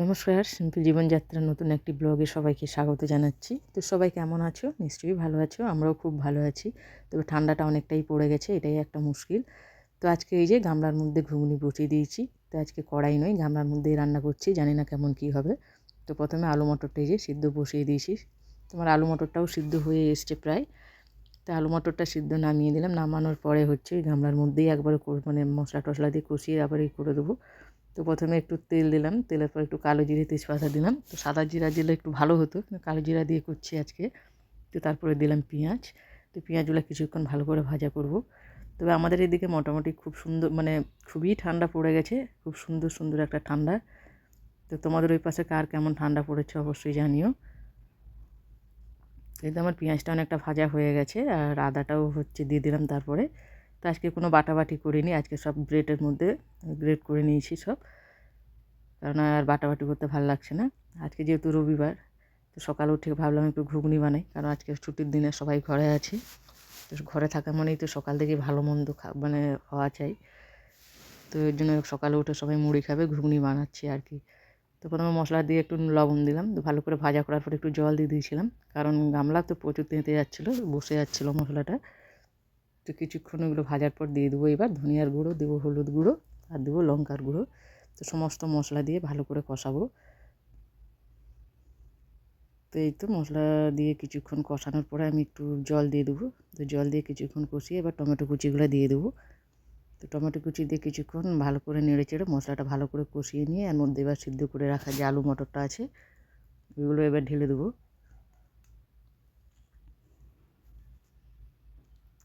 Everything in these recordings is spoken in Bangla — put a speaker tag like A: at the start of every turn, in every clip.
A: নমস্কার সিম্পল জীবনযাত্রার নতুন একটি ব্লগে সবাইকে স্বাগত জানাচ্ছি। তো সবাই কেমন আছো? নিশ্চয়ই ভালো আছো, আমরাও খুব ভালো আছি। তবে ঠান্ডাটা অনেকটাই পড়ে গেছে, এটাই একটা মুশকিল। তো আজকে এই যে গামলার মধ্যে ঘুগনি বসিয়ে দিয়েছি। তো আজকে কড়াই নয়, গামলার মধ্যেই রান্না করছি, জানি না কেমন কী হবে। তো প্রথমে আলু মটরটা এই যে সিদ্ধ বসিয়ে দিয়েছি। তোমার আলু মটরটাও সিদ্ধ হয়ে এসছে প্রায়। তো আলু মটরটা সিদ্ধ নামিয়ে দিলাম। নামানোর পরে হচ্ছে গামলার মধ্যেই একবারে মানে মশলা টশলা দিয়ে কষিয়ে আবার এই করে দেবো। তো প্রথমে একটু তেল দিলাম, তেলের পর একটু কালো জিরে তেজপাতা দিলাম। তো সাদা জিরা দিলে একটু ভালো হতো কালো জিরা দিয়ে করছি আজকে। তো তারপরে দিলাম পেঁয়াজ। তো পেঁয়াজগুলো কিছুক্ষণ ভালো করে ভাজা করব। তবে আমাদের এদিকে মোটামুটি খুব সুন্দর মানে খুবই ঠান্ডা পড়ে গেছে, খুব সুন্দর সুন্দর একটা ঠান্ডা। তো তোমাদের ওই পাশে কার কেমন ঠান্ডা পড়েছে অবশ্যই জানিও। কিন্তু আমার পেঁয়াজটা অনেকটা ভাজা হয়ে গেছে, আর আদাটাও হচ্ছে দিয়ে দিলাম তারপরে। তো আজকে কোনো বাটাবাটি করিনি, আজকে সব ব্রেডের মধ্যে গ্রেড করে নিয়েছি সব। কারণ আর বাটাবাটি করতে ভালো লাগছে না। আজকে যেহেতু রবিবার, তো সকালে উঠে ভাবলাম একটু ঘুগনি বানাই, কারণ আজকে ছুটির দিনে সবাই ঘরে আছে। তো ঘরে থাকা মানেই তো সকাল থেকে ভালো মন্দ মানে হওয়া চাই। তো এর জন্য সকালে উঠে সবাই মুড়ি খাবে, ঘুগনি বানাচ্ছি আর কি। তো প্রথমে মশলা দিয়ে একটু লবণ দিলাম, তো ভালো করে ভাজা করার পর একটু জল দিয়ে দিয়েছিলাম। কারণ গামলা তো প্রচুর তেঁতে যাচ্ছিল, বসে যাচ্ছিল মশলাটা। তো কিছুক্ষণ ওগুলো ভাজার পর দিয়ে দেবো এবার। ধনিয়ার গুঁড়ো, দেবো হলুদ গুঁড়ো আর দেবো লঙ্কার গুঁড়ো। তো সমস্ত মশলা দিয়ে ভালো করে কষাবো। তো এই তো মশলা দিয়ে কিছুক্ষণ কষানোর পরে আমি একটু জল দিয়ে দেবো। তো জল দিয়ে কিছুক্ষণ কষিয়ে এবার টমেটো কুচিগুলো দিয়ে দেবো। তো টমেটো কুচি দিয়ে কিছুক্ষণ ভালো করে নেড়ে চেড়ে মশলাটা ভালো করে কষিয়ে নিয়ে এর মধ্যে এবার সিদ্ধ করে রাখা যে আলু মটরটা আছে, ওইগুলো এবার ঢেলে দেবো।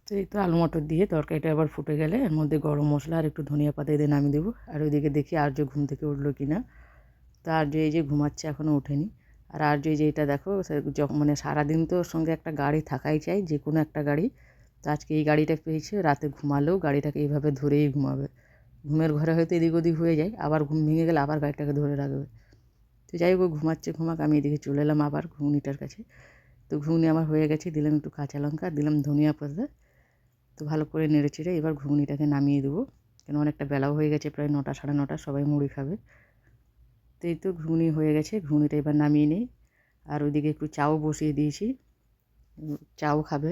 A: তো এই তো আলু মটর দিয়ে তরকারিটা আবার ফুটে গেলে এর মধ্যে গরম মশলা আর একটু ধনিয়া পাতা দিয়ে নামিয়ে দেবো। আর ওইদিকে দেখি আর্য ঘুম থেকে উঠল কি না তো আর্য এই যে ঘুমাচ্ছে এখনও ওঠেনি। আর আর্য এই যে এটা দেখো মানে সারাদিন তো সঙ্গে একটা গাড়ি থাকাই চাই, যে কোনো একটা গাড়ি। তো আজকে এই গাড়িটা পেয়েছে, রাতে ঘুমালেও গাড়িটাকে এইভাবে ধরেই ঘুমাবে। ঘুমের ঘরে হয়তো এদিক ওদিক হয়ে যায়, আবার ঘুম ভেঙে গেলে আবার গাড়িটাকে ধরে রাখবে। তো যাই হোক ঘুমাচ্ছে ঘুমাক, আমি এদিকে চলে এলাম আবার ঘুগনিটার কাছে। তো ঘুগনি আমার হয়ে গেছে, দিলাম একটু কাঁচা লঙ্কা, দিলাম ধনিয়া পাতা তো ভালো করে নেড়ে চেড়ে এবার ঘুগনিটাকে নামিয়ে দেবো। কেন অনেকটা বেলাও হয়ে গেছে, প্রায় নটা, সাড়ে নটা, সবাই মুড়ি খাবে। তো এই তো ঘুগনি হয়ে গেছে, ঘুগনিটা এবার নামিয়ে নিই। আর ওইদিকে একটু চাও বসিয়ে দিয়েছি। চাও খাবে,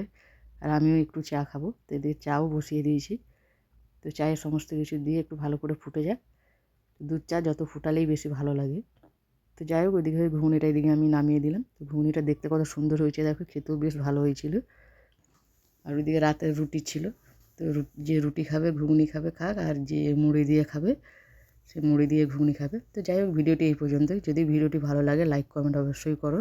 A: আর আমিও একটু চা খাব। তো এদিকে চাও বসিয়ে দিয়েছি। তো চায়ের সমস্ত কিছু দিয়ে একটু ভালো করে ফুটে যাক। দুধ চা যত ফুটালেই বেশি ভালো লাগে। তো যাই হোক, ওইদিকে ঘুগনিটা এদিকে আমি নামিয়ে দিলাম। তো ঘুগনিটা দেখতে কত সুন্দর হয়েছে, দেখো, খেতেও বেশ ভালো হয়েছিল। আর ওইদিকে রাতের রুটি ছিল। তো যে রুটি খাবে, ঘুগনি খাবে, খাক, আর যে মুড়ি দিয়ে খাবে, সে মুড়ি দিয়ে ঘুগনি খাবে। তো যাই হোক, ভিডিওটি এই পর্যন্তই। যদি ভিডিওটি ভালো লাগে, লাইক, কমেন্ট অবশ্যই করো।